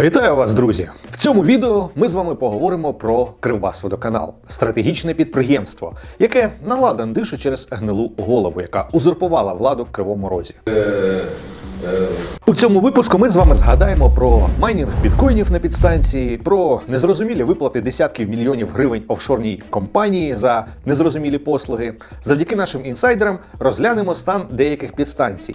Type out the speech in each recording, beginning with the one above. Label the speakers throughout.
Speaker 1: Вітаю вас, друзі! В цьому відео ми з вами поговоримо про Кривбасводоканал – стратегічне підприємство, яке наладан дише через гнилу голову, яка узурпувала владу в Кривому Розі. У цьому випуску ми з вами згадаємо про майнінг біткоїнів на підстанції, про незрозумілі виплати десятків мільйонів гривень офшорній компанії за незрозумілі послуги. Завдяки нашим інсайдерам розглянемо стан деяких підстанцій.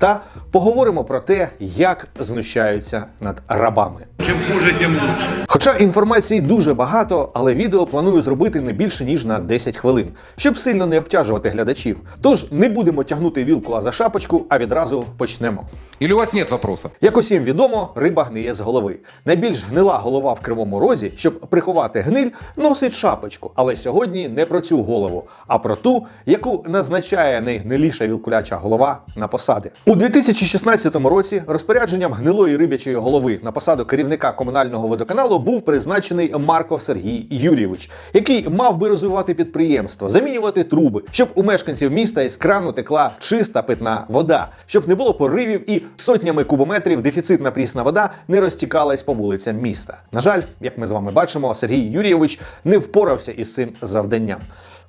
Speaker 1: Та поговоримо про те, як знущаються над рабами.
Speaker 2: Чем хуже, тем лучше.
Speaker 1: Хоча інформації дуже багато, але відео планую зробити не більше ніж на 10 хвилин, щоб сильно не обтяжувати глядачів. Тож не будемо тягнути вілку за шапочку, а відразу почнемо.
Speaker 3: Или у вас нет вопросов?
Speaker 1: Як усім відомо, риба гниє з голови. Найбільш гнила голова в кривому розі, щоб приховати гниль, носить шапочку. Але сьогодні не про цю голову, а про ту, яку назначає найгниліша вілкуляча голова на посади. У 2016 році розпорядженням гнилої рибячої голови на посаду керівника комунального водоканалу був призначений Марков Сергій Юрійович, який мав би розвивати підприємство, замінювати труби, щоб у мешканців міста із крану текла чиста питна вода, щоб не було поривів і сотнями кубометрів дефіцитна прісна вода не розтікалась по вулицям міста. На жаль, як ми з вами бачимо, Сергій Юрійович не впорався із цим завданням.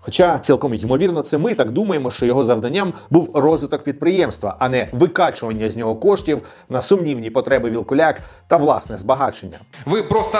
Speaker 1: Хоча цілком ймовірно, це ми так думаємо, що його завданням був розвиток підприємства, а не викачування з нього коштів на сумнівні потреби вілкуляк та власне збагачення.
Speaker 3: Ви просто...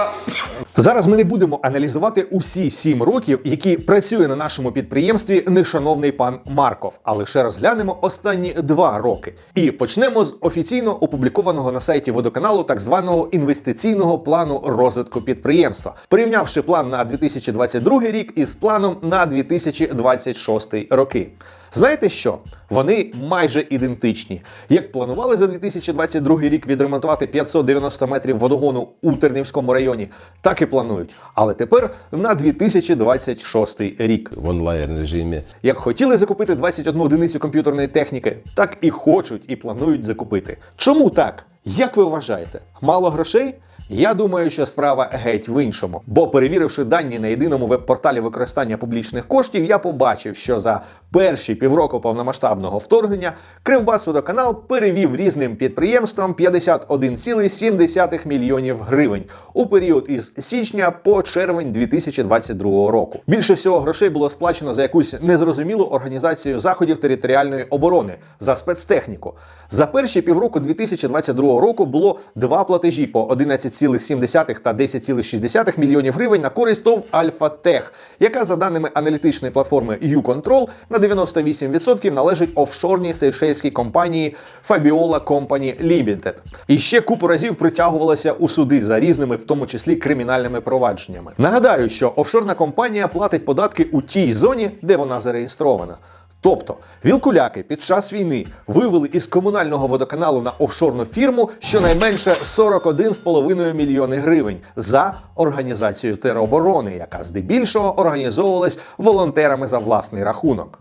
Speaker 1: Зараз ми не будемо аналізувати усі сім років, які працює на нашому підприємстві нешановний пан Марков, а лише розглянемо останні два роки. І почнемо з офіційно опублікованого на сайті водоканалу так званого інвестиційного плану розвитку підприємства, порівнявши план на 2022 рік із планом на 2026 роки. Знаєте що? Вони майже ідентичні. Як планували за 2022 рік відремонтувати 590 метрів водогону у Тернівському районі, так і планують. Але тепер на 2026 рік.
Speaker 4: в онлайн режимі.
Speaker 1: Як хотіли закупити 21 одиницю комп'ютерної техніки, так і хочуть і планують закупити. Чому так? Як ви вважаєте? Мало грошей? Я думаю, що справа геть в іншому. Бо перевіривши дані на єдиному веб-порталі використання публічних коштів, я побачив, що за перші півроку повномасштабного вторгнення Кривбасводоканал перевів різним підприємствам 51,7 мільйонів гривень у період із січня по червень 2022 року. Більше всього грошей було сплачено за якусь незрозумілу організацію заходів територіальної оборони за спецтехніку. За перші півроку 2022 року було два платежі по 11,7 та 10,6 мільйонів гривень на користь ТОВ Альфа Тех, яка за даними аналітичної платформи YouControl на 98% належить офшорній сейшельській компанії Fabiola Company Limited. І ще купу разів притягувалася у суди за різними, в тому числі кримінальними провадженнями. Нагадаю, що офшорна компанія платить податки у тій зоні, де вона зареєстрована. Тобто вілкуляки під час війни вивели із комунального водоканалу на офшорну фірму щонайменше 41,5 мільйони гривень за організацію тероборони, яка здебільшого організовувалась волонтерами за власний рахунок.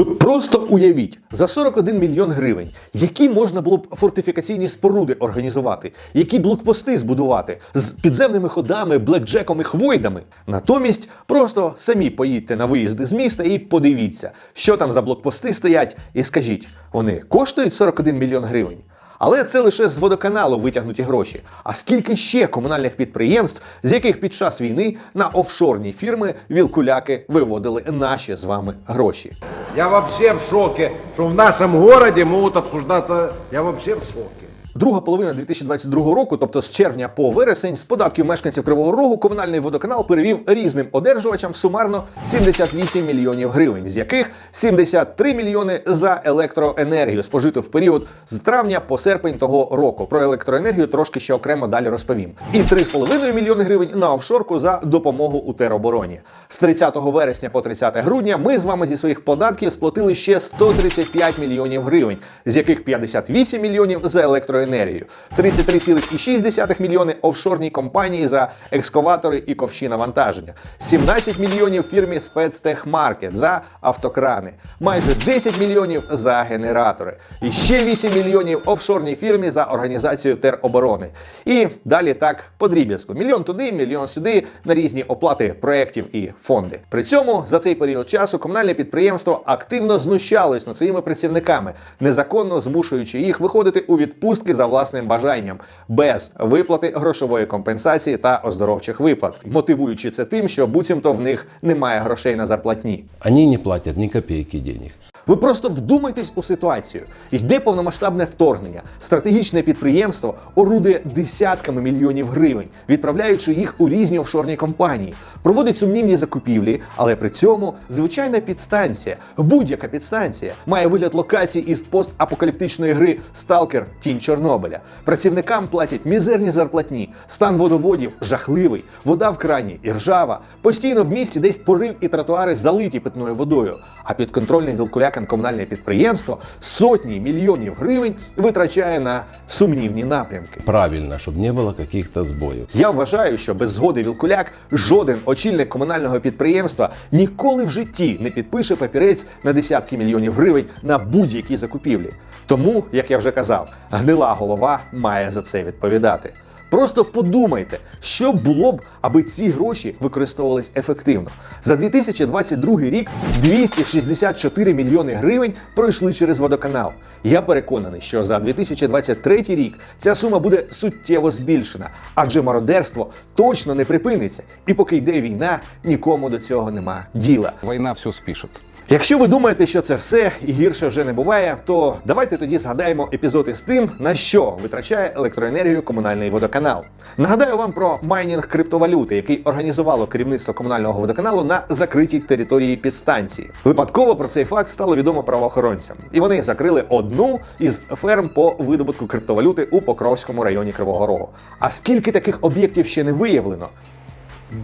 Speaker 1: Ви просто уявіть за 41 мільйон гривень, які можна було б фортифікаційні споруди організувати, які блокпости збудувати з підземними ходами, блекджеком і хвойдами. Натомість просто самі поїдьте на виїзди з міста і подивіться, що там за блокпости стоять, і скажіть, вони коштують 41 мільйон гривень. Але це лише з водоканалу витягнуті гроші. А скільки ще комунальних підприємств, з яких під час війни на офшорні фірми вілкуляки виводили наші з вами гроші?
Speaker 5: Я взагалі в шокі, що в нашому місті можуть обсуждатися. Я вообще в шоке.
Speaker 1: Друга половина 2022 року, тобто з червня по вересень, з податків мешканців Кривого Рогу, комунальний водоканал перевів різним одержувачам сумарно 78 мільйонів гривень, з яких 73 мільйони за електроенергію спожито в період з травня по серпень того року. Про електроенергію трошки ще окремо далі розповім. І 3,5 мільйони гривень на офшорку за допомогу у теробороні. З 30 вересня по 30 грудня ми з вами зі своїх податків сплатили ще 135 мільйонів гривень, з яких 58 мільйонів за електроенергію, 33,6 мільйони офшорній компанії за екскаватори і ковші навантаження, 17 мільйонів фірмі Спецтехмаркет за автокрани, майже 10 мільйонів за генератори, і ще 8 мільйонів офшорній фірмі за організацію тероборони. І далі так по дріб'язку. Мільйон туди, мільйон сюди на різні оплати проєктів і фонди. При цьому за цей період часу комунальне підприємство активно знущалось над своїми працівниками, незаконно змушуючи їх виходити у відпустки за власним бажанням без виплати грошової компенсації та оздоровчих виплат, мотивуючи це тим, що буцімто в них немає грошей на зарплатні.
Speaker 2: ані, не платять ні копійки денег.
Speaker 1: Ви просто вдумайтесь у ситуацію. Йде повномасштабне вторгнення. Стратегічне підприємство орудує десятками мільйонів гривень, відправляючи їх у різні офшорні компанії, проводить сумнівні закупівлі, але при цьому звичайна підстанція, будь-яка підстанція, має вигляд локації із постапокаліптичної гри Сталкер Тінь Чорнобиля. Працівникам платять мізерні зарплатні, стан водоводів жахливий, вода в крані і ржава. Постійно в місті десь порив і тротуари залиті питною водою. А підконтрольне вілкулякам комунальне підприємство сотні мільйонів гривень витрачає на сумнівні напрямки.
Speaker 2: Правильно, чтобы не было каких-то сбоев.
Speaker 1: Я вважаю, що без згоди Вілкуляк жоден очільник комунального підприємства ніколи в житті не підпише папірець на десятки мільйонів гривень на будь-які закупівлі. Тому, як я вже казав, гнила голова має за це відповідати. Просто подумайте, що було б, аби ці гроші використовувались ефективно. За 2022 рік 264 мільйони гривень пройшли через водоканал. Я переконаний, що за 2023 рік ця сума буде суттєво збільшена, адже мародерство точно не припиниться. І поки йде війна, нікому до цього нема діла.
Speaker 3: Война все спишет.
Speaker 1: Якщо ви думаєте, що це все і гірше вже не буває, то давайте тоді згадаємо епізоди з тим, на що витрачає електроенергію комунальний водоканал. Нагадаю вам про майнінг криптовалюти, який організувало керівництво комунального водоканалу на закритій території підстанції. Випадково про цей факт стало відомо правоохоронцям, і вони закрили одну із ферм по видобутку криптовалюти у Покровському районі Кривого Рогу. А скільки таких об'єктів ще не виявлено?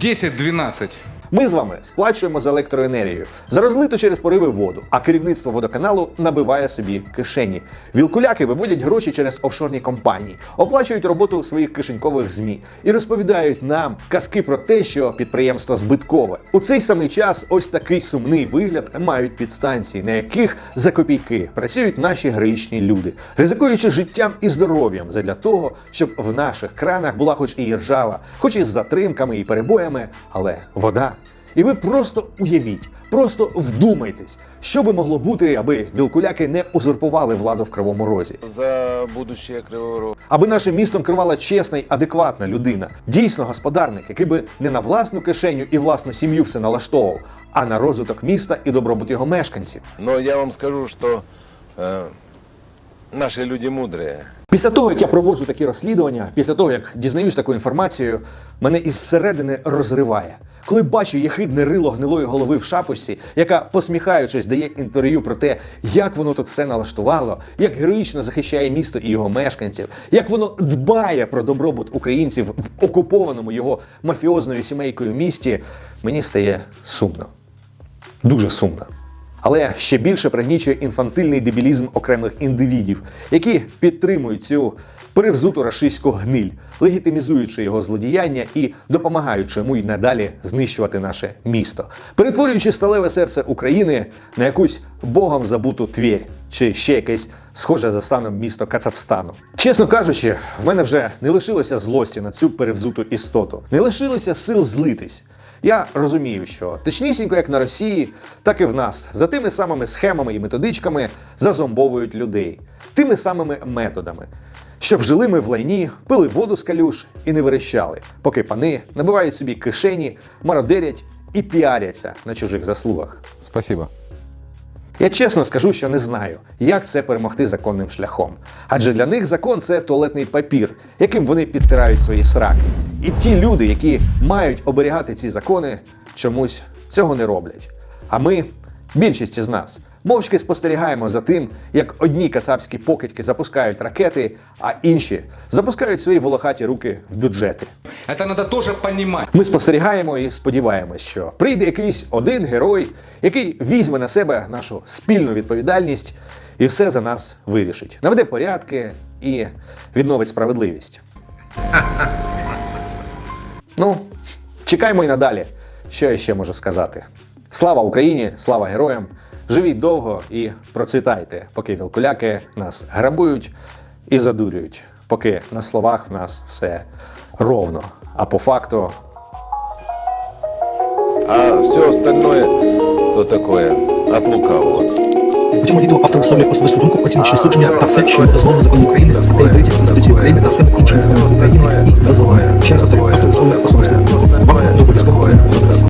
Speaker 3: 10-12.
Speaker 1: Ми з вами сплачуємо за електроенергію за розлиту через пориви воду, а керівництво водоканалу набиває собі кишені. Вілкуляки виводять гроші через офшорні компанії, оплачують роботу своїх кишенькових змі і розповідають нам казки про те, що підприємство збиткове. У цей самий час ось такий сумний вигляд мають підстанції, на яких за копійки працюють наші героїчні люди, ризикуючи життям і здоров'ям задля того, щоб в наших кранах була хоч і ржава, хоч і з затримками і перебоями, але вода. І ви просто уявіть, просто вдумайтесь, що би могло бути, аби вілкуляки не узурпували владу в кривому розі,
Speaker 4: за будущее Кривого Рогу.
Speaker 1: аби нашим містом керувала чесна й адекватна людина, дійсно господарник, який би не на власну кишеню і власну сім'ю все налаштовував, а на розвиток міста і добробут його мешканців.
Speaker 4: Но я вам скажу, что э, наши люди мудрые.
Speaker 1: Після того, як я проводжу такі розслідування, після того, як дізнаюсь таку інформацію, мене із середини розриває. Коли бачу єхидне рило гнилої голови в шапочці, яка, посміхаючись, дає інтерв'ю про те, як воно тут все налаштувало, як героїчно захищає місто і його мешканців, як воно дбає про добробут українців в окупованому його мафіозною сімейкою місті, мені стає сумно. Дуже сумно. Але ще більше пригнічує інфантильний дебілізм окремих індивідів, які підтримують цю перевзуту рашистську гниль, легітимізуючи його злодіяння і допомагаючи йому й надалі знищувати наше місто, перетворюючи сталеве серце України на якусь богом забуту твір, чи ще якесь схоже за станом місто Кацапстану. Чесно кажучи, в мене вже не лишилося злості на цю перевзуту істоту, не лишилося сил злитись. Я розумію, що точнісінько як на Росії, так і в нас за тими самими схемами і методичками зазомбовують людей, тими самими методами, щоб жили ми в лайні, пили воду з калюш і не верещали, поки пани набивають собі кишені, мародерять і піаряться на чужих заслугах.
Speaker 3: Спасибо.
Speaker 1: Я чесно скажу, що не знаю, як це перемогти законним шляхом. Адже для них закон це туалетний папір, яким вони підтирають свої сраки. І ті люди, які мають оберігати ці закони, чомусь цього не роблять. А ми, більшість із нас, мовчки спостерігаємо за тим, як одні кацапські покидьки запускають ракети, а інші запускають свої волохаті руки в бюджети.
Speaker 3: Это надо тоже понимать.
Speaker 1: Ми спостерігаємо і сподіваємось, що прийде якийсь один герой, який візьме на себе нашу спільну відповідальність і все за нас вирішить, наведе порядки і відновить справедливість. Ну, чекаймо й надалі. Що я ще можу сказати? Слава Україні, слава героям! Живіть довго і процвітайте, поки вілкуляки нас грабують і задурюють, поки на словах в нас все ровно, а по факту
Speaker 4: А все остальное, то такое, от лукавого.
Speaker 5: У цьому відео автор висловлює особисту думку, оціночні судження та все, що дозволено законом України за статтею 30 Конституції України та всіми іншими законами України і дозволено. Ще раз повторюю, автор висловлює особисту думку. Вам не обов'язково